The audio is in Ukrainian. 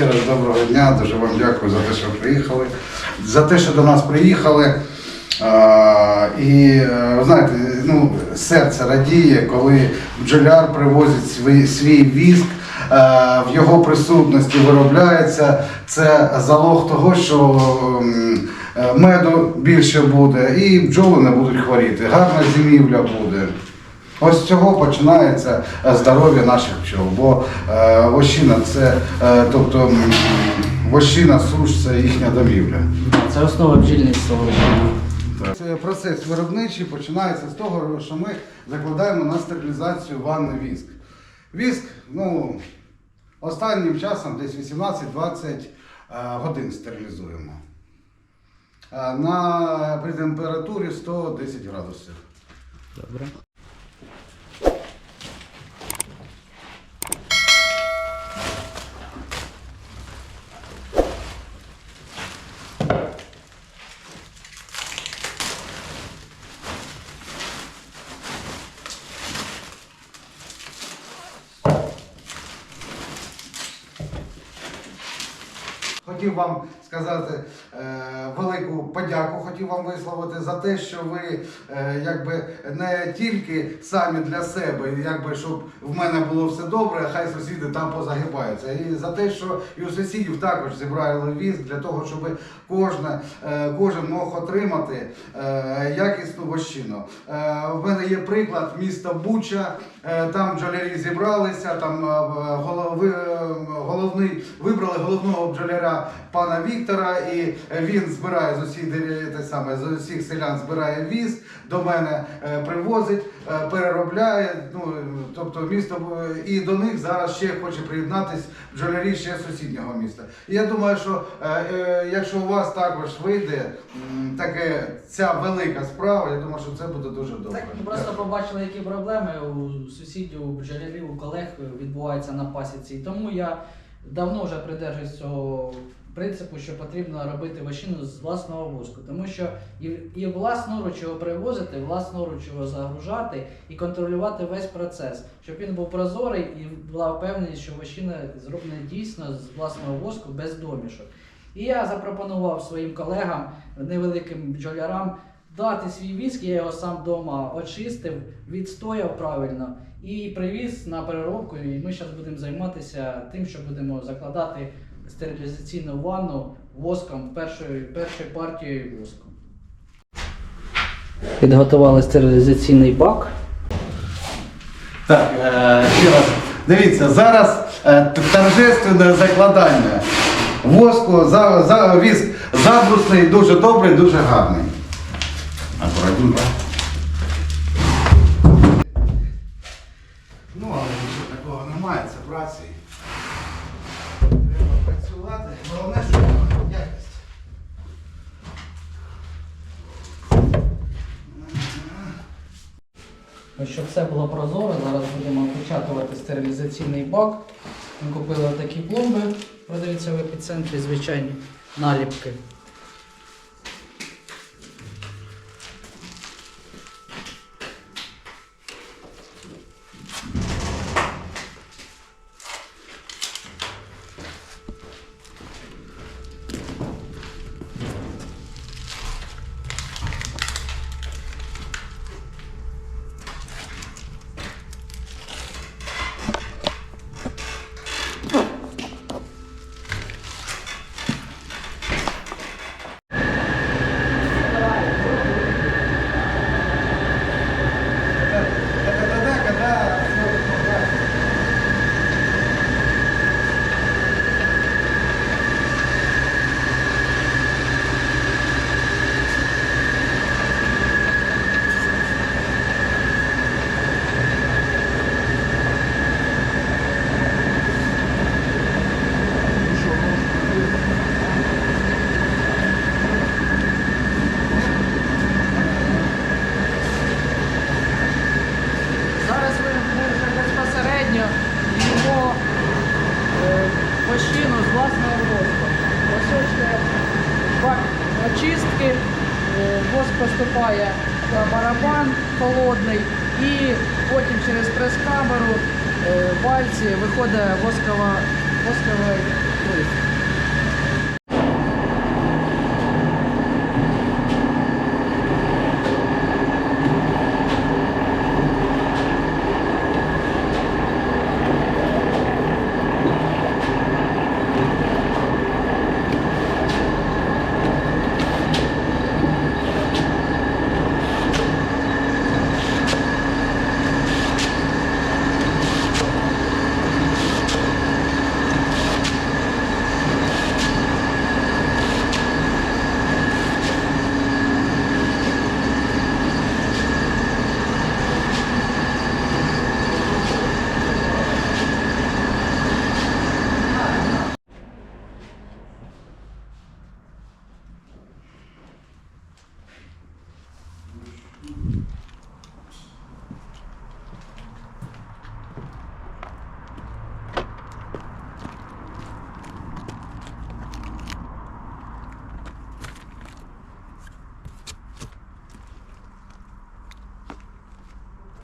Ще раз доброго дня, дуже вам дякую за те, що приїхали, за те, що до нас приїхали. А, і е, знаєте, ну, серце радіє, коли бджоляр привозить свій, свій віск, е, в його присутності виробляється. Це залог того, що е, меду більше буде і бджоли не будуть хворіти. Гарна зимівля буде. Ось з цього починається е, здоров'я наших пчол. Бо е, вощина це, е, тобто вощина, суш це їхня домівля. Це основа бджільництва. Це процес виробничий починається з того, що ми закладаємо на стерилізацію ванни віск. Віск, ну, останнім часом десь 18-20 е, годин стерилізуємо. Е, На, при температурі 110 градусів. Добре. Хотів вам сказати е, велику подяку, хотів вам висловити за те, що ви е, якби не тільки самі для себе, якби щоб в мене було все добре, хай сусіди там позагибаються. І за те, що і у сусідів також зібрали віск для того, щоб кожна, е, кожен мог отримати якісну вощину. В мене є приклад міста Буча, там бджолярі зібралися, там е, голови, е, головний вибрали головного бджоляра пана Віктора, і він збирає з усіх те саме з усіх селян збирає віз, до мене е, привозить, е, переробляє. Ну е, тобто місто е, і до них зараз ще хоче приєднатись бджолярі ще сусіднього міста. І я думаю, що е, е, якщо у вас також вийде таке ця велика справа, я думаю, що це буде дуже добре. Так, просто побачили, які проблеми у сусідів, бджолярів, у колег відбуваються на пасіці. І тому я давно вже придержуюсь цього принципу, що потрібно робити вощину з власного воску. Тому що і, і власноруч його привозити, власноруч його загружати і контролювати весь процес, щоб він був прозорий і була впевненість, що вощина зроблена дійсно з власного воску без домішок. І я запропонував своїм колегам, невеликим бджолярам, дати свій віск, я його сам вдома очистив, відстояв правильно і привіз на переробку. І ми зараз будемо займатися тим, що будемо закладати стерилізаційну ванну воском першою, першою партією воску. Підготували стерилізаційний бак. Так, е, ще раз. Дивіться, зараз е, торжественне закладання воску, за, за, віск забрусний, дуже добрий, дуже гарний. Акуратненько. Ну, але нічого такого немає, це праці. Треба працювати. Головне, що якість. Щоб все було прозоро, зараз будемо опечатувати стерилізаційний бак. Ми купили такі пломби, продаються в епіцентрі, звичайні наліпки. Е, вощину з власного воску. Ось ось бак очистки, е, воск поступає в барабан холодний і потім через прес-камеру е, пальці виходить восковий особисто.